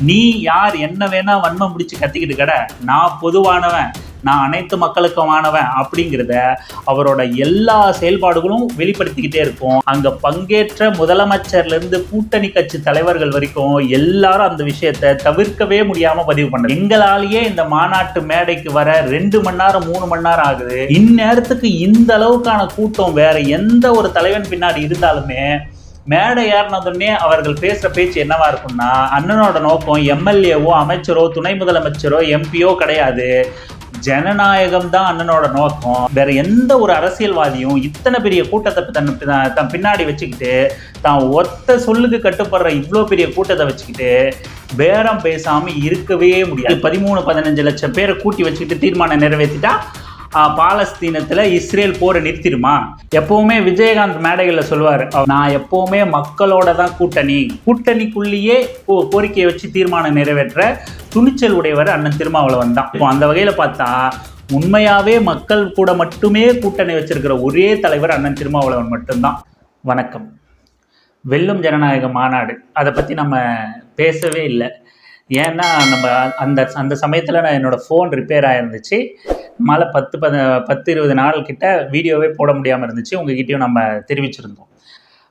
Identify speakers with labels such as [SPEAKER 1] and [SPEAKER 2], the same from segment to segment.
[SPEAKER 1] நீ யார் என்ன வேணா வன்மம் முடிச்சு கத்திக்கிட்டு கட நான் பொதுவானவன் நான் அனைத்து மக்களுக்குமானவன் அப்படிங்கிறத அவரோட எல்லா செயல்பாடுகளும் வெளிப்படுத்திக்கிட்டே இருக்கும். அங்க பங்கேற்ற முதலமைச்சர்ல இருந்து கூட்டணி கட்சி தலைவர்கள் வரைக்கும் எல்லாரும் அந்த விஷயத்த தவிர்க்கவே முடியாம பதிவு பண்ண எங்களாலேயே இந்த மாநாட்டு மேடைக்கு வர ரெண்டு மணி நேரம் மூணு மணி நேரம் ஆகுது. இந்நேரத்துக்கு இந்த அளவுக்கான கூட்டம் வேற எந்த ஒரு தலைவன் பின்னாடி இருந்தாலுமே மேடை ஏறினதுமே அவர்கள் பேசுற பேச்சு என்னவா இருக்கும்னா அண்ணனோட நோக்கம் எம்எல்ஏவோ அமைச்சரோ துணை முதலமைச்சரோ எம்பியோ கிடையாது. ஜனநாயகம் தான் அண்ணனோட நோக்கம். வேற எந்த ஒரு அரசியல்வாதியும் இத்தனை பெரிய கூட்டத்தை தன் தன் பின்னாடி வச்சுக்கிட்டு தான் ஒத்த சொல்லுக்கு கட்டுப்படுற இவ்வளோ பெரிய கூட்டத்தை வச்சுக்கிட்டு பேரம் பேசாமல் இருக்கவே முடியாது. பதிமூணு பதினஞ்சு லட்சம் பேரை கூட்டி வச்சுக்கிட்டு தீர்மானம் நிறைவேற்றிட்டா பாலஸ்தீனத்தில் இஸ்ரேல் போரை நிறுத்திடுமா? எப்பவுமே விஜயகாந்த் மேடைகளில் சொல்லுவார் நான் எப்பவுமே மக்களோட தான் கூட்டணி. கூட்டணிக்குள்ளேயே கோ- கோரிக்கையை வச்சு தீர்மானம் நிறைவேற்ற துணிச்சல் உடையவர் அண்ணன் திருமாவளவன் தான். இப்போ அந்த வகையில் பார்த்தா உண்மையாகவே மக்கள் கூட மட்டுமே கூட்டணி வச்சிருக்கிற ஒரே தலைவர் அண்ணன் திருமாவளவன் மட்டும்தான். வணக்கம். வெல்லும் ஜனநாயக மாநாடு. அதை பற்றி நம்ம பேசவே இல்லை. ஏன்னா நம்ம அந்த அந்த சமயத்தில் நான் என்னோடய ஃபோன் ரிப்பேர் ஆகிருந்துச்சு மழை பத்து பத பத்து இருபது நாள் கிட்ட வீடியோவே போட முடியாமல் இருந்துச்சு. உங்ககிட்டயும் நம்ம தெரிவிச்சிருந்தோம்.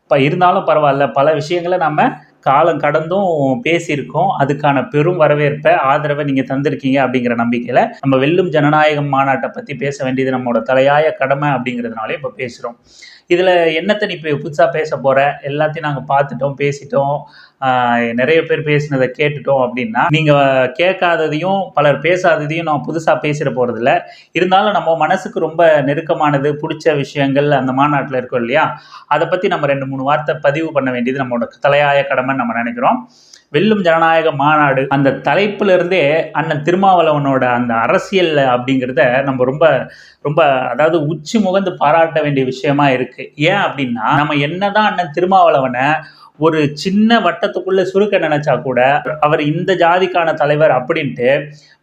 [SPEAKER 1] இப்போ இருந்தாலும் பரவாயில்ல பல விஷயங்களை நம்ம காலம் கடந்தும் பேசியிருக்கோம். அதுக்கான பெரும் வரவேற்பை ஆதரவை நீங்கள் தந்திருக்கீங்க அப்படிங்கிற நம்பிக்கையில் நம்ம வெல்லும் ஜனநாயகம் மாநாட்டை பற்றி பேச வேண்டியது நம்மளோட தலையாய கடமை அப்படிங்கிறதுனாலே இப்போ பேசுகிறோம் இதில் என்னத்தை நீ இப்போ புதுசாக பேச போகிற எல்லாத்தையும் நாங்கள் பார்த்துட்டோம் பேசிட்டோம். நிறைய பேர் பேசினதை கேட்டுட்டோம் அப்படின்னா நீங்கள் கேட்காததையும் பலர் பேசாததையும் நான் புதுசாக பேசிட போகிறதில்ல இருந்தாலும் நம்ம மனசுக்கு ரொம்ப நெருக்கமானது பிடிச்ச விஷயங்கள் அந்த மாநாட்டில் இருக்கும் இல்லையா? அதை பற்றி நம்ம ரெண்டு மூணு வார்த்தை பதிவு பண்ண வேண்டியது நம்மளோட தலையாய கடமைன்னு நம்ம நினைக்கிறோம். வெல்லும் ஜனநாயக மாநாடு அந்த தலைப்பிலிருந்தே அண்ணன் திருமாவளவனோட அந்த அரசியல் அப்படிங்கிறத நம்ம ரொம்ப ரொம்ப அதாவது உச்சி முகந்து பாராட்ட வேண்டிய விஷயமா இருக்கு. ஏன் அப்படின்னா நம்ம என்னதான் அண்ணன் திருமாவளவனை ஒரு சின்ன வட்டத்துக்குள்ள சுருக்க நினைச்சா கூட அவர் இந்த ஜாதிக்கான தலைவர் அப்படின்ட்டு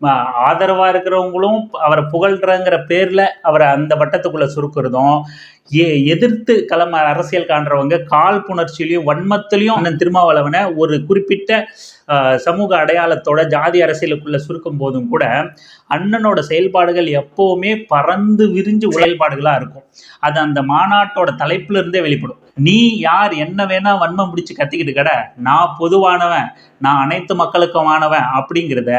[SPEAKER 1] ஆதரவாக ஆதரவா இருக்கிறவங்களும் அவரை புகழ்றங்கிற பேர்ல அவரை அந்த வட்டத்துக்குள்ள சுருக்கிறதும் எதிர்த்து களம் அரசியல் காண்றவங்க காழ்ப்புணர்ச்சியிலையும் வன்மத்திலையும் அண்ணன் திருமாவளவனை ஒரு குறிப்பிட்ட சமூக அடையாளத்தோட ஜாதி அரசியலுக்குள்ள சுருக்கும் போதும் கூட அண்ணனோட செயல்பாடுகள் எப்பவுமே பறந்து விரிஞ்சு செயல்பாடுகளாக இருக்கும். அது அந்த மாநாட்டோட தலைப்புல இருந்தே வெளிப்படும். நீ யார் என்ன வேணா வன்மம் பிடிச்சு கத்திக்கிட்டு கட நான் பொதுவானவன் நான் அனைத்து மக்களுக்குமானவன் அப்படிங்கிறத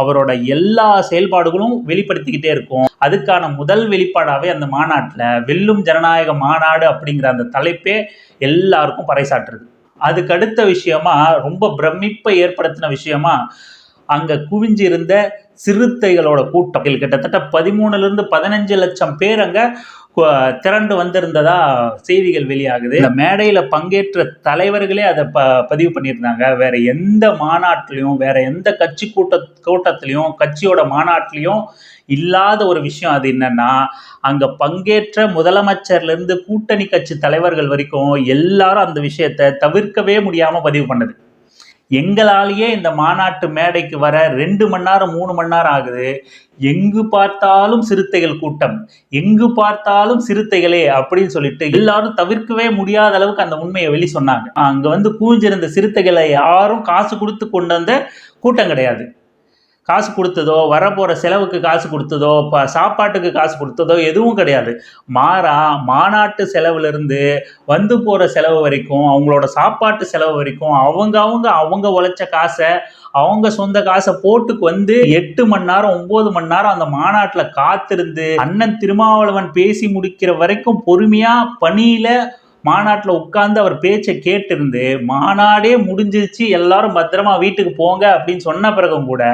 [SPEAKER 1] அவரோட எல்லா செயல்பாடுகளும் வெளிப்படுத்திக்கிட்டே இருக்கும். அதுக்கான முதல் வெளிப்பாடாகவே அந்த மாநாட்டில் வெல்லும் ஜனநாயக மாநாடு அப்படிங்கிற அந்த தலைப்பே எல்லாருக்கும் பறைசாற்றுது. அதுக்கு அடுத்த விஷயமா ரொம்ப பிரமிப்பை ஏற்படுத்தின விஷயமா அங்க குவிஞ்சிருந்த சிறுத்தைகளோட கூட்டம். கிட்டத்தட்ட பதிமூணுல இருந்து பதினஞ்சு லட்சம் பேர் அங்க திரண்டு வந்திருந்ததா செய்திகள் வெளியாகுது. இந்த மேடையில பங்கேற்ற தலைவர்களே அதை ப பதிவு பண்ணியிருந்தாங்க. வேற எந்த மாநாட்டிலையும் வேற எந்த கட்சி கூட்ட கூட்டத்திலையும் கட்சியோட மாநாட்டிலையும் இல்லாத ஒரு விஷயம் அது என்னன்னா அங்க பங்கேற்ற முதலமைச்சர்லேருந்து கூட்டணி கட்சி தலைவர்கள் வரைக்கும் எல்லாரும் அந்த விஷயத்தை தவிர்க்கவே முடியாம பதிவு பண்ணது. எங்களாலேயே இந்த மாநாட்டு மேடைக்கு வர ரெண்டு மணி நேரம் மூணு மணி நேரம் ஆகுது. எங்கு பார்த்தாலும் சிறுத்தைகள் கூட்டம். எங்கு பார்த்தாலும் சிறுத்தைகளே அப்படின்னு சொல்லிட்டு எல்லாரும் தவிர்க்கவே முடியாத அளவுக்கு அந்த உண்மையை வெளி சொன்னாங்க. அங்க வந்து கூஞ்சிருந்த சிறுத்தைகளை யாரும் காசு கொடுத்து கொண்டு வந்த கூட்டம் கிடையாது. காசு கொடுத்ததோ வரப்போகிற செலவுக்கு காசு கொடுத்ததோ இப்போ சாப்பாட்டுக்கு காசு கொடுத்ததோ எதுவும் கிடையாது. மாறா மாநாட்டு செலவுலேருந்து வந்து போகிற செலவு வரைக்கும் அவங்களோட சாப்பாட்டு செலவு வரைக்கும் அவங்க அவங்க அவங்க உழைச்ச காசை அவங்க சொந்த காசை போட்டுக்கு வந்து எட்டு மணி நேரம் ஒம்பது மணி நேரம் அந்த மாநாட்டில் காத்திருந்து அண்ணன் திருமாவளவன் பேசி முடிக்கிற வரைக்கும் பொறுமையாக பணியில் மாநாட்டில் உட்கார்ந்து அவர் பேச்சை கேட்டிருந்து மாநாடே முடிஞ்சிருச்சு எல்லாரும் பத்திரமா வீட்டுக்கு போங்க அப்படின்னு சொன்ன பிறகும் கூட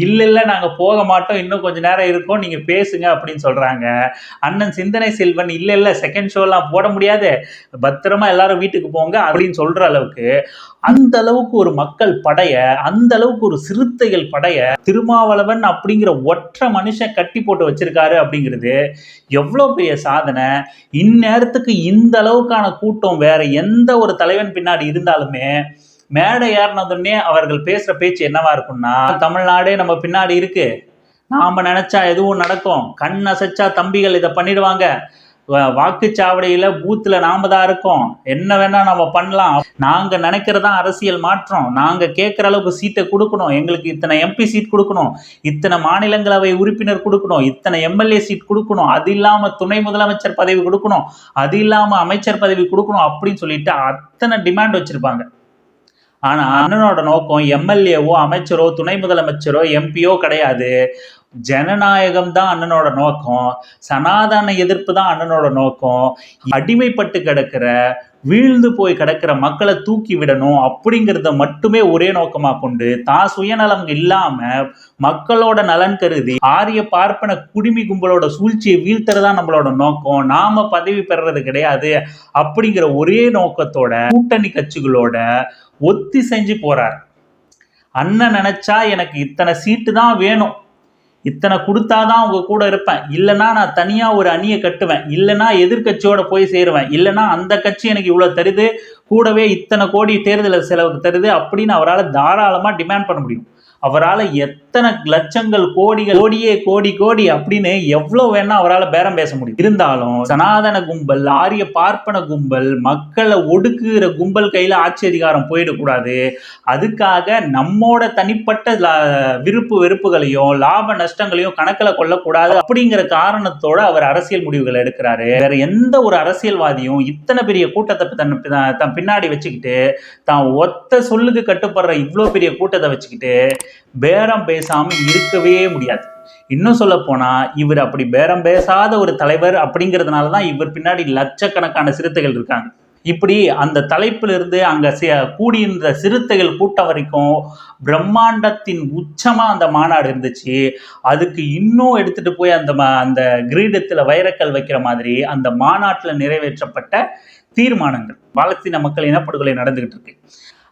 [SPEAKER 1] இல்லை இல்லை நாங்கள் போக மாட்டோம் இன்னும் கொஞ்சம் நேரம் இருக்கோம் நீங்கள் பேசுங்க அப்படின்னு சொல்கிறாங்க அண்ணன் சிந்தனை செல்வன் இல்லை இல்லை செகண்ட் ஷோலாம் போட முடியாது பத்திரமா எல்லாரும் வீட்டுக்கு போங்க அப்படின்னு சொல்கிற அளவுக்கு அந்த அளவுக்கு ஒரு மக்கள் படைய அந்த அளவுக்கு ஒரு சிறுத்தைகள் படைய திருமாவளவன் அப்படிங்கிற ஒற்றை மனுஷன் கட்டி போட்டு வச்சிருக்காரு அப்படிங்கிறது எவ்வளோ பெரிய சாதனை. இந்நேரத்துக்கு இந்த அளவுக்கான கூட்டம் வேற எந்த ஒரு தலைவன் பின்னாடி இருந்தாலுமே மேடை ஏறினதுடனே அவர்கள் பேசுற பேச்சு என்னவா இருக்கும்னா தமிழ்நாடே நம்ம பின்னாடி இருக்கு. நாம நினைச்சா எதுவும் நடக்கும். கண் அசைச்சா தம்பிகள் இதை பண்ணிடுவாங்க. வாக்குச்சாவடியில பூத்துல நாம தான் இருக்கோம். என்ன வேணா நம்ம பண்ணலாம். நாங்க நினைக்கிறதா அரசியல் மாற்றம். நாங்க கேட்குற அளவுக்கு சீட்டை கொடுக்கணும். எங்களுக்கு இத்தனை எம்பி சீட் கொடுக்கணும். இத்தனை மாநிலங்களவை உறுப்பினர் கொடுக்கணும். இத்தனை எம்எல்ஏ சீட் கொடுக்கணும். அது இல்லாம துணை முதலமைச்சர் பதவி கொடுக்கணும். அது இல்லாம அமைச்சர் பதவி கொடுக்கணும் அப்படின்னு சொல்லிட்டு அத்தனை டிமாண்ட் வச்சிருப்பாங்க. ஆனா அண்ணனோட நோக்கம் எம்எல்ஏவோ அமைச்சரோ துணை முதலமைச்சரோ எம்பியோ கிடையாது. ஜனநாயகம் தான் அண்ணனோட நோக்கம் சனாதன எதிர்ப்பு தான் அண்ணனோட நோக்கம். அடிமைப்பட்டு கிடக்கிற வீழ்ந்து போய் கிடக்கிற மக்களை தூக்கி விடணும் அப்படிங்கிறத மட்டுமே ஒரே நோக்கமா கொண்டு தான் சுயநலம் இல்லாம மக்களோட நலன் கருதி ஆரிய பார்ப்பன குடிமி கும்பலோட சூழ்ச்சியை வீழ்த்துறதா நம்மளோட நோக்கம். நாம பதவி பெறுறது கிடையாது அப்படிங்கிற ஒரே நோக்கத்தோட கூட்டணி கட்சிகளோட ஒத்தி செஞ்சு போறார். அண்ணன் நினைச்சா எனக்கு இத்தனை சீட்டு தான் வேணும். இத்தனை கொடுத்தாதான் உங்க கூட இருப்பேன். இல்லைன்னா நான் தனியாக ஒரு அணியை கட்டுவேன். இல்லைன்னா எதிர்கட்சியோட போய் சேருவேன். இல்லைனா அந்த கட்சி எனக்கு இவ்வளோ தருது. கூடவே இத்தனை கோடி தேர்தல் செலவுக்கு தருது அப்படின்னு அவரால் தாராளமாக டிமாண்ட் பண்ண முடியும். அவரால் எத்தனை லட்சங்கள் கோடிகள் கோடியே கோடி கோடி அப்படின்னு எவ்வளோ வேணா அவரால் பேரம் பேச முடியும். இருந்தாலும் சனாதன கும்பல் ஆரிய பார்ப்பன கும்பல் மக்களை ஒடுக்குகிற கும்பல் கையில் ஆட்சி அதிகாரம் போயிடக்கூடாது. அதுக்காக நம்மோட தனிப்பட்ட லா- விருப்பு வெறுப்புகளையும் லாப நஷ்டங்களையும் கணக்கில் கொள்ளக்கூடாது அப்படிங்கிற காரணத்தோட அவர் அரசியல் முடிவுகள் எடுக்கிறாரு. வேற எந்த ஒரு அரசியல்வாதியும் இத்தனை பெரிய கூட்டத்தை தன் தன் பின்னாடி வச்சுக்கிட்டு தான் ஒத்த சொல்லுக்கு கட்டுப்படுற இவ்வளோ பெரிய கூட்டத்தை வச்சுக்கிட்டு பேரம் பேசாமல் இருக்கவே முடியாது. இன்னும் சொல்ல போனால் இவர் அப்படி பேரம் பேசாத ஒரு தலைவர் அப்படிங்கிறதுனால தான் இவர் பின்னாடி லட்சக்கணக்கான சிறுத்தைகள் இருக்காங்க. இப்படி அந்த தலைப்பிலிருந்து இருந்து கூடியிருந்த சிறுத்தைகள் கூட்டம் வரைக்கும் பிரம்மாண்டத்தின் உச்சமாக அந்த மாநாடு இருந்துச்சு. அதுக்கு இன்னும் எடுத்துட்டு போய் அந்த ம- அந்த கிரீடத்தில் வைரக்கல் வைக்கிற மாதிரி அந்த மாநாட்டில் நிறைவேற்றப்பட்ட தீர்மானங்கள். பாலஸ்தீன மக்கள் இனப்படுகொலை நடந்துகிட்டு இருக்கு.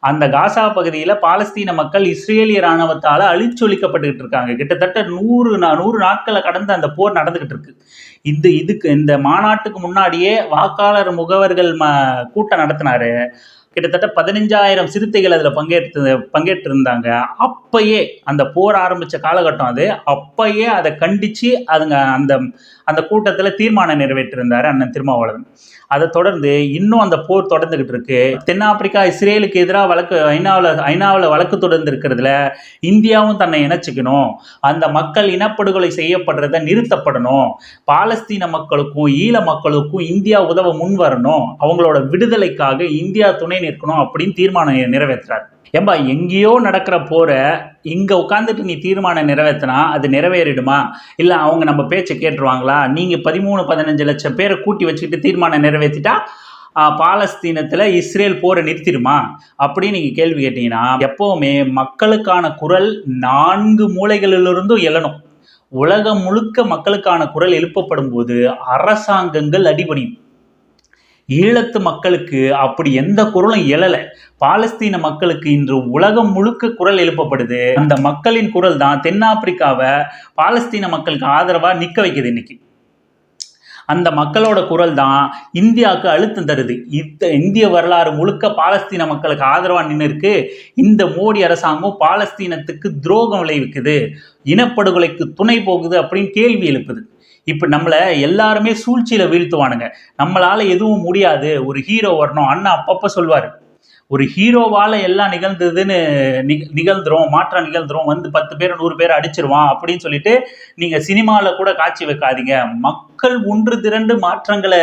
[SPEAKER 1] அந்த காசா பகுதியில் பாலஸ்தீன மக்கள் இஸ்ரேலிய இராணுவத்தால் அழிச்சொலிக்கப்பட்டுக்கிட்டு இருக்காங்க. கிட்டத்தட்ட நூறு நா- நூறு நாட்களை கடந்து அந்த போர் நடந்துகிட்டு இருக்கு. இந்த இதுக்கு இந்த மாநாட்டுக்கு முன்னாடியே வாக்காளர் முகவர்கள் ம கூட்டம் நடத்தினாரு. கிட்டத்தட்ட பதினஞ்சாயிரம் சிறுத்தைகள் அதில் பங்கேற்று பங்கேற்று இருந்தாங்க அப்பயே அந்த போர் ஆரம்பிச்ச காலகட்டம் அது. அப்பயே அதை கண்டித்து அதுங்க அந்த அந்த கூட்டத்தில் தீர்மானம் நிறைவேற்றிருந்தார் அண்ணன் திருமாவளவன். அதை தொடர்ந்து இன்னும் அந்த போர் தொடர்ந்துகிட்டு இருக்கு. தென்னாப்பிரிக்கா இஸ்ரேலுக்கு எதிராக வழக்கு ஐநாவில் ஐநாவில் வழக்கு தொடர்ந்து இருக்கிறதுல இந்தியாவும் தன்னை இணைச்சிக்கணும். அந்த மக்கள் இனப்படுகொலை செய்யப்படுறத நிறுத்தப்படணும். பாலஸ்தீன மக்களுக்கும் ஈழ மக்களுக்கும் இந்தியா உதவ முன் வரணும் அவங்களோட விடுதலைக்காக இந்தியா துணை நிற்கணும் அப்படின்னு தீர்மானம் நிறைவேற்றுறாரு. ஏம்பா எங்கேயோ நடக்கிற போரை இங்கே உட்காந்துட்டு நீ தீர்மானம் நிறைவேற்றினா அது நிறைவேறிடுமா? இல்லை அவங்க நம்ம பேச்சை கேட்டுருவாங்களா? நீங்கள் பதிமூணு பதினஞ்சு லட்சம் பேரை கூட்டி வச்சுக்கிட்டு தீர்மானம் நிறைவேற்றிட்டா பாலஸ்தீனத்தில் இஸ்ரேல் போரை நிறுத்திடுமா? அப்படின்னு நீங்கள் கேள்வி கேட்டிங்கன்னா எப்போவுமே மக்களுக்கான குரல் நான்கு மூலைகளிலிருந்தும் எழணும். உலகம் முழுக்க மக்களுக்கான குரல் எழுப்பப்படும் போது அரசாங்கங்கள் அடிபணியும். ஈழத்து மக்களுக்கு அப்படி எந்த குரலும் எழலை. பாலஸ்தீன மக்களுக்கு இன்று உலகம் முழுக்க குரல் எழுப்பப்படுது. அந்த மக்களின் குரல் தான் தென்னாப்பிரிக்காவை பாலஸ்தீன மக்களுக்கு ஆதரவாக நிற்க வைக்குது இன்னைக்கு. அந்த மக்களோட குரல் தான் இந்தியாவுக்கு அழுத்தம் தருது. இந்த இந்திய வரலாறு முழுக்க பாலஸ்தீன மக்களுக்கு ஆதரவாக நின்று இருக்கு இந்த மோடி அரசாங்கம் பாலஸ்தீனத்துக்கு துரோகம் விளைவிக்குது. இனப்படுகொலைக்கு துணை போகுது அப்படின்னு கேள்வி எழுப்புது. இப்போ நம்மளை எல்லாருமே சூழ்ச்சியில் வீழ்த்துவானுங்க. நம்மளால் எதுவும் முடியாது. ஒரு ஹீரோ வரணும். அண்ணா அப்பப்போ சொல்வார். ஒரு ஹீரோவால் எல்லாம் நிகழ்ந்ததுன்னு நிக- நிகழ்ந்துரும். மாற்றம் நிகழ்ந்துரும். வந்து பத்து பேர் நூறு பேர் அடிச்சிருவான் அப்படின்னு சொல்லிட்டு நீங்கள் சினிமாவில் கூட காட்சி வைக்காதீங்க. மக் மக்கள் ஒன்று திரண்டு மாற்றங்களை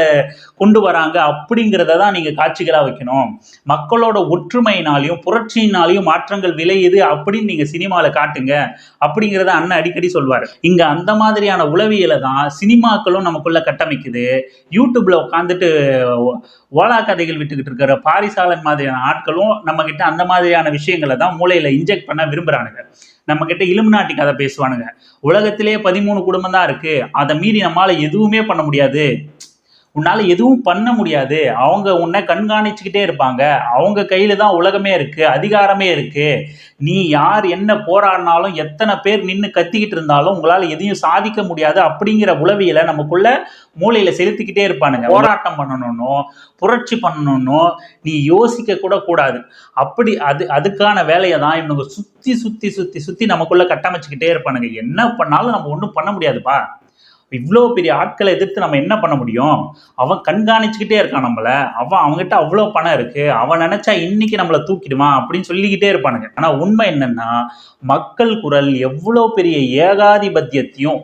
[SPEAKER 1] கொண்டு வராங்க அப்படிங்கிறத தான் நீங்கள் காட்சிகளாக வைக்கணும். மக்களோட ஒற்றுமையினாலையும் புரட்சியினாலையும் மாற்றங்கள் விளையுது அப்படின்னு நீங்கள் சினிமாவில் காட்டுங்க அப்படிங்கிறத அண்ணன் அடிக்கடி சொல்வார். இங்கே அந்த மாதிரியான உளவியலை தான் சினிமாக்களும் நமக்குள்ளே கட்டமைக்குது. யூடியூப்பில் உட்காந்துட்டு ஓலா கதைகள் விட்டுக்கிட்டு இருக்கிற பாரிசாலன் மாதிரியான ஆட்களும் நம்மக்கிட்ட அந்த மாதிரியான விஷயங்களை தான் மூளையில் இன்ஜெக்ட் பண்ண விரும்புகிறானுங்க நம்ம கிட்ட இலுமினாட்டி கதை பேசுவானுங்க. உலகத்திலே பதிமூணு குடும்பம் தான் இருக்கு. அதை மீறி நம்மளால எதுவுமே பண்ண முடியாது. உன்னால எதுவும் பண்ண முடியாது. அவங்க உன்னை கண்காணிச்சுக்கிட்டே இருப்பாங்க. அவங்க கையில தான் உலகமே இருக்கு அதிகாரமே இருக்கு. நீ யார் என்ன போராடினாலும் எத்தனை பேர் நின்று கத்திக்கிட்டு இருந்தாலும் உங்களால எதையும் சாதிக்க முடியாது அப்படிங்கிற உளவியலை நமக்குள்ள மூளையில செலுத்திக்கிட்டே இருப்பானுங்க. போராட்டம் பண்ணணும்னோ புரட்சி பண்ணணும்னோ நீ யோசிக்க கூட கூடாது. அப்படி அது அதுக்கான வேலையை தான் இவனுங்க சுத்தி சுத்தி சுத்தி சுத்தி நமக்குள்ள கட்டமைச்சுக்கிட்டே இருப்பானுங்க. என்ன பண்ணாலும் நம்ம ஒன்றும் பண்ண முடியாதுப்பா. இவ்வளோ பெரிய ஆட்களை எதிர்த்து நம்ம என்ன பண்ண முடியும்? அவன் கண்காணிச்சுக்கிட்டே இருக்கான் நம்மளை. அவன் அவங்ககிட்ட அவ்வளோ பணம் இருக்குது அவன் நினச்சா இன்னைக்கு நம்மளை தூக்கிடுவான் அப்படின்னு சொல்லிக்கிட்டே இருப்பானுங்க. ஆனால் உண்மை என்னென்னா மக்கள் குரல் எவ்வளோ பெரிய ஏகாதிபத்தியத்தையும்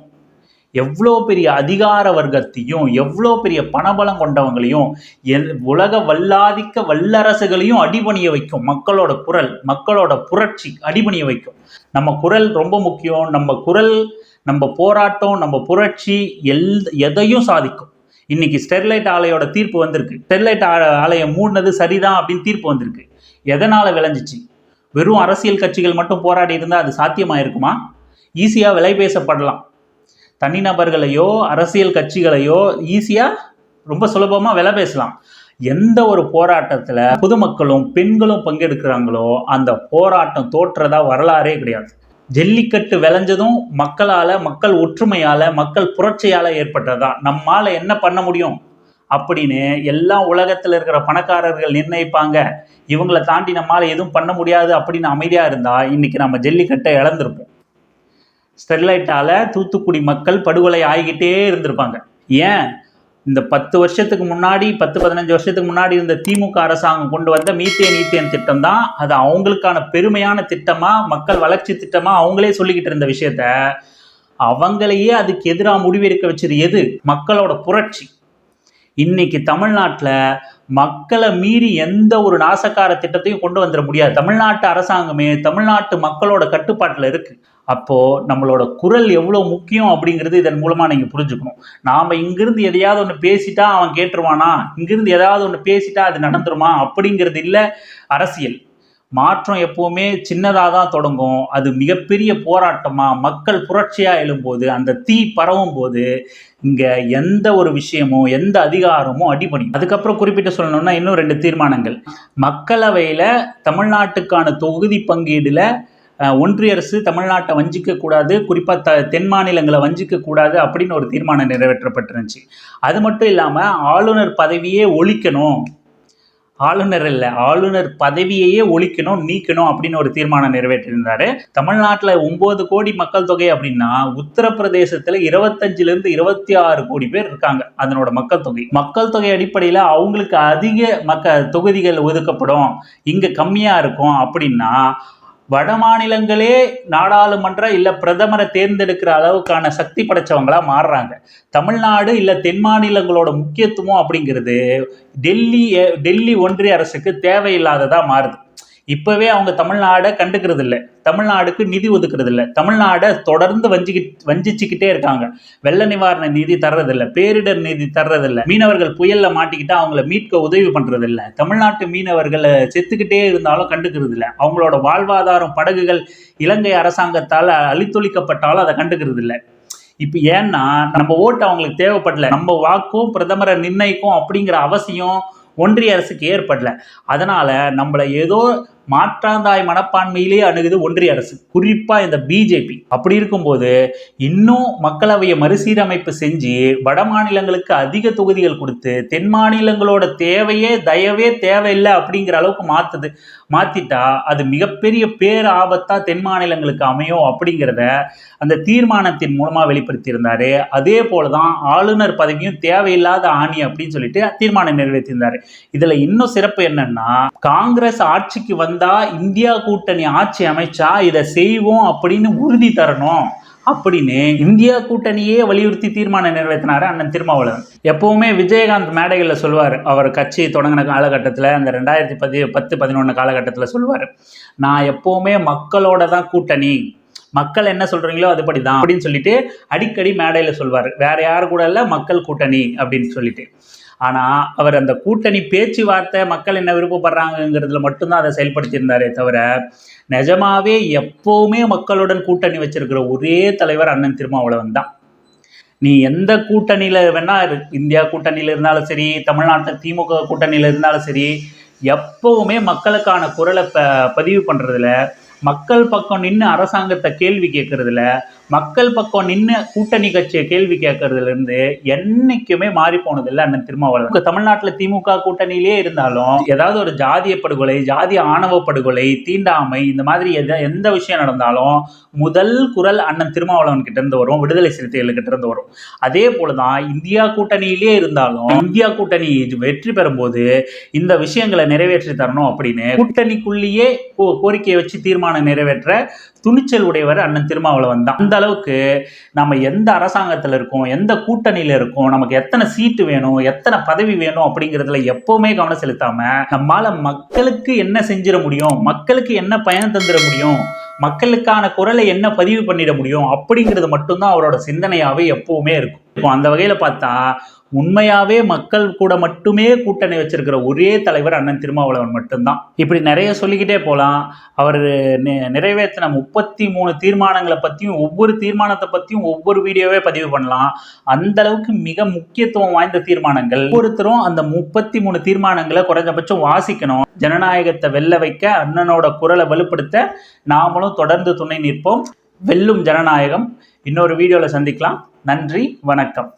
[SPEAKER 1] எவ்வளோ பெரிய அதிகார வர்க்கத்தையும் எவ்வளோ பெரிய பணபலம் கொண்டவங்களையும் எல்- உலக வல்லாதிக்க வல்லரசுகளையும் அடிபணிய வைக்கும் மக்களோட குரல் மக்களோட புரட்சி அடிபணிய வைக்கும். நம்ம குரல் ரொம்ப முக்கியம். நம்ம குரல் நம்ம போராட்டம் நம்ம புரட்சி எல் எதையும் சாதிக்கும். இன்னைக்கு ஸ்டெர்லைட் ஆலையோட தீர்ப்பு வந்திருக்கு. ஸ்டெர்லைட் ஆலையை மூடினது சரிதான் அப்படின்னு தீர்ப்பு வந்திருக்கு. எதனால் விளைஞ்சிச்சு? வெறும் அரசியல் கட்சிகள் மட்டும் போராடி இருந்தால் அது சாத்தியமாக இருக்குமா ஈஸியாக விலை பேசப்படலாம். தனிநபர்களையோ அரசியல் கட்சிகளையோ ஈஸியாக ரொம்ப சுலபமாக விலை பேசலாம். எந்த ஒரு போராட்டத்தில் பொதுமக்களும் பெண்களும் பங்கெடுக்கிறாங்களோ அந்த போராட்டம் தோற்றதா வரலாறே கிடையாது. ஜல்லிக்கட்டு விளைஞ்சதும் மக்களால் மக்கள் ஒற்றுமையால் மக்கள் புரட்சியால் ஏற்பட்டதா நம்மால் என்ன பண்ண முடியும்? அப்படின்னு எல்லா உலகத்தில் இருக்கிற பணக்காரர்கள் நிர்ணயிப்பாங்க. இவங்களை தாண்டி நம்மால் எதுவும் பண்ண முடியாது அப்படின்னு அமைதியாக இருந்தால் இன்றைக்கி நம்ம ஜல்லிக்கட்டை இழந்திருப்போம். ஸ்டெர்லைட்டால் தூத்துக்குடி மக்கள் படுகொலை ஆகிக்கிட்டே இருந்திருப்பாங்க. ஏன்? இந்த பத்து வருஷத்துக்கு முன்னாடி பத்து பதினஞ்சு வருஷத்துக்கு முன்னாடி இருந்த திமுக அரசாங்கம் கொண்டு வந்த மீத்தேன் ஈத்தேன் திட்டம் தான் அது அவங்களுக்கான பெருமையான திட்டமா மக்கள் வளர்ச்சி திட்டமா அவங்களே சொல்லிக்கிட்டு இருந்த விஷயத்த அவங்களையே அதுக்கு எதிராக முடிவெடுக்க வச்சது எது? மக்களோட புரட்சி. இன்னைக்கு தமிழ்நாட்டில் மக்களை மீறி எந்த ஒரு நாசக்கார திட்டத்தையும் கொண்டு வந்துட முடியாது. தமிழ்நாட்டு அரசாங்கமே தமிழ்நாட்டு மக்களோட கட்டுப்பாட்டில் இருக்கு. அப்போ நம்மளோட குரல் எவ்வளோ முக்கியம் அப்படிங்கிறது இதன் மூலமா நீங்க புரிஞ்சுக்கணும். நாம இங்கிருந்து எதையாவது ஒன்று பேசிட்டா அவன் கேட்டுருவானா? இங்கிருந்து எதாவது ஒன்று பேசிட்டா அது நடந்துருமா? அப்படிங்கிறது இல்லை அரசியல். மாற்றம் எப்பவுமே சின்னதாக தான் தொடங்கும். அது மிகப்பெரிய போராட்டமாக மக்கள் புரட்சியாக எழும்போது அந்த தீ பரவும் போது இங்கே எந்த ஒரு விஷயமும் எந்த அதிகாரமும் அடிபணியும் அதுக்கப்புறம் குறிப்பிட்டு சொல்லணும்னா இன்னும் ரெண்டு தீர்மானங்கள். மக்களவையில் தமிழ்நாட்டுக்கான தொகுதி பங்கீடில் ஒன்றிய அரசு தமிழ்நாட்டை வஞ்சிக்க கூடாது குறிப்பாக த தென் மாநிலங்களை வஞ்சிக்க கூடாது அப்படின்னு ஒரு தீர்மானம் நிறைவேற்றப்பட்டிருந்துச்சு. அது மட்டும் இல்லாமல் ஆளுநர் பதவியே ஒழிக்கணும். ஆளுநர் இல்லை ஆளுநர் பதவியையே ஒழிக்கணும் நீக்கணும் அப்படின்னு ஒரு தீர்மானம் நிறைவேற்றியிருந்தாரு தமிழ்நாட்டில் ஒன்பது கோடி மக்கள் தொகை அப்படின்னா உத்தரப்பிரதேசத்தில் இருபத்தஞ்சுல இருந்து இருபத்தி ஆறு கோடி பேர் இருக்காங்க அதனோட மக்கள் தொகை. மக்கள் தொகை அடிப்படையில் அவங்களுக்கு அதிக மக்க தொகுதிகள் ஒதுக்கப்படும். இங்கே கம்மியாக இருக்கும் அப்படின்னா வட மாநிலங்களே நாடாளுமன்ற இல்லை பிரதமரை தேர்ந்தெடுக்கிற அளவுக்கான சக்தி படைச்சவங்களா மாறுறாங்க. தமிழ்நாடு இல்லை தென் மாநிலங்களோட முக்கியத்துவம் அப்படிங்கிறது டெல்லி டெல்லி ஒன்றிய அரசுக்கு தேவையில்லாததாக மாறுது. இப்போவே அவங்க தமிழ்நாடை கண்டுக்கிறது இல்லை தமிழ்நாடுக்கு நிதி ஒதுக்குறது இல்லை தமிழ்நாடை தொடர்ந்து வஞ்சிக்கி வஞ்சிச்சுக்கிட்டே இருக்காங்க. வெள்ள நிவாரண நிதி தர்றதில்ல. பேரிடர் நிதி தர்றதில்ல. மீனவர்கள் புயலில் மாட்டிக்கிட்டா அவங்கள மீட்க உதவி பண்ணுறதில்ல தமிழ்நாட்டு மீனவர்களை செத்துக்கிட்டே இருந்தாலும் கண்டுக்கிறது இல்லை அவங்களோட வாழ்வாதாரம் படகுகள் இலங்கை அரசாங்கத்தால் அழித்தொழிக்கப்பட்டாலும் அதை கண்டுக்கிறது இல்லை இப்போ ஏன்னா நம்ம ஓட்டு அவங்களுக்கு தேவைப்படல. நம்ம வாக்கும் பிரதமரை நிர்ணயிக்கும் அப்படிங்கிற அவசியம் ஒன்றிய அரசுக்கு ஏற்படல. அதனால் நம்மளை ஏதோ மாற்றாந்தாய் மனப்பான்மையிலேயே அணுகுது ஒன்றிய அரசு. குறிப்பாக இந்த பிஜேபி அப்படி இருக்கும்போது இன்னும் மக்களவையை மறுசீரமைப்பு செஞ்சு வட மாநிலங்களுக்கு அதிக தொகுதிகள் கொடுத்து தென் மாநிலங்களோட தேவையே தயவே தேவையில்லை அப்படிங்கிற அளவுக்கு மாற்றுது மாத்திட்டா அது மிகப்பெரிய பேர் ஆபத்தாக தென் மாநிலங்களுக்கு அமையும் அப்படிங்கிறத அந்த தீர்மானத்தின் மூலமா வெளிப்படுத்தியிருந்தாரு. அதே போலதான் ஆளுநர் பதவியும் தேவையில்லாத ஆணி அப்படின்னு சொல்லிட்டு தீர்மானம் நிறைவேற்றியிருந்தாரு. இதுல இன்னும் சிறப்பு என்னன்னா காங்கிரஸ் ஆட்சிக்கு வந்த இந்தியா கூட்டணி ஆட்சி அமைச்சா இதை செய்வோம் அப்படின்னு உறுதி தரணும் அப்படின்னு இந்தியா கூட்டணியே வலியுறுத்தி தீர்மானம் நிறைவேற்றினார் அண்ணன் திருமாவளவன். எப்பவுமே விஜயகாந்த் மேடைகளில் சொல்வார். அவர் கட்சி தொடங்கின காலகட்டத்தில் அந்த ரெண்டாயிரத்தி பதி பத்து பதினொன்று காலகட்டத்தில் சொல்வார். நான் எப்பவுமே மக்களோட தான் கூட்டணி. மக்கள் என்ன சொல்கிறீங்களோ அதுபடி தான் அப்படின்னு சொல்லிட்டு அடிக்கடி மேடையில் சொல்வார். வேற யாரு கூட இல்லை மக்கள் கூட்டணி அப்படின்னு சொல்லிட்டு. ஆனால் அவர் அந்த கூட்டணி பேச்சுவார்த்தை மக்கள் என்ன விருப்பப்படுறாங்கங்கிறதுல மட்டும்தான் அதை செயல்படுத்தியிருந்தாரே தவிர நிஜமாவே எப்போவுமே மக்களுடன் கூட்டணி வச்சிருக்கிற ஒரே தலைவர் அண்ணன் திருமாவளவன் தான். நீ எந்த கூட்டணியில் வேணா இரு. இந்தியா கூட்டணியில் இருந்தாலும் சரி தமிழ்நாட்டில் திமுக கூட்டணியில் இருந்தாலும் சரி எப்போவுமே மக்களுக்கான குரலை ப பதிவு பண்ணுறதுல மக்கள் பக்கம் நின்று அரசாங்கத்தை கேள்வி கேட்குறதுல மக்கள் பக்கம் நின்று கூட்டணி கட்சியை கேள்வி கேட்கறதுல இருந்து என்னைக்குமே மாறி போனதில்லை அண்ணன் திருமாவளவன். தமிழ்நாட்டில் திமுக கூட்டணியிலே இருந்தாலும் ஏதாவது ஒரு ஜாதிய படுகொலை ஜாதி ஆணவ படுகொலை தீண்டாமை இந்த மாதிரி எத எந்த விஷயம் நடந்தாலும் முதல் குரல் அண்ணன் திருமாவளவன் கிட்ட இருந்து வரும் விடுதலை சிறுத்தைகள் கிட்ட இருந்து வரும். அதே போலதான் இந்தியா கூட்டணியிலே இருந்தாலும் இந்தியா கூட்டணி வெற்றி பெறும்போது இந்த விஷயங்களை நிறைவேற்றி தரணும் அப்படின்னு கூட்டணிக்குள்ளேயே கோ- கோரிக்கையை வச்சு தீர்மானம் நிறைவேற்ற துணிச்சல் உடையவர் அண்ணன் திருமாவளவன் தான். அந்த அளவுக்கு நம்ம எந்த அரசாங்கத்தில் இருக்கோம் எந்த கூட்டணியில் இருக்கோம் நமக்கு எத்தனை சீட்டு வேணும் எத்தனை பதவி வேணும் அப்படிங்கிறதுல எப்பவுமே கவனம் செலுத்தாம நம்மால மக்களுக்கு என்ன செஞ்சிட முடியும் மக்களுக்கு என்ன பயன் தந்துட முடியும் மக்களுக்கான குரலை என்ன பதிவு பண்ணிட முடியும் அப்படிங்கிறது மட்டும்தான் அவரோட சிந்தனையாவே எப்பவுமே இருக்கும். இப்போ அந்த வகையில பார்த்தா உண்மையாவே மக்கள் கூட மட்டுமே கூட்டணி வச்சிருக்கிற ஒரே தலைவர் அண்ணன் திருமாவளவன் மட்டும்தான். இப்படி நிறைய சொல்லிக்கிட்டே போகலாம் அவர் நிறைவேற்றின முப்பத்தி மூணு தீர்மானங்களை பற்றியும் ஒவ்வொரு தீர்மானத்தை பற்றியும் ஒவ்வொரு வீடியோவே பதிவு பண்ணலாம். அந்த அளவுக்கு மிக முக்கியத்துவம் வாய்ந்த தீர்மானங்கள். ஒவ்வொருத்தரும் அந்த முப்பத்தி மூணு தீர்மானங்களை குறைஞ்சபட்சம் வாசிக்கணும். ஜனநாயகத்தை வெல்ல வைக்க அண்ணனோட குரலை வலுப்படுத்த நாமளும் தொடர்ந்து துணை நிற்போம். வெல்லும் ஜனநாயகம். இன்னொரு வீடியோவில் சந்திக்கலாம். நன்றி வணக்கம்.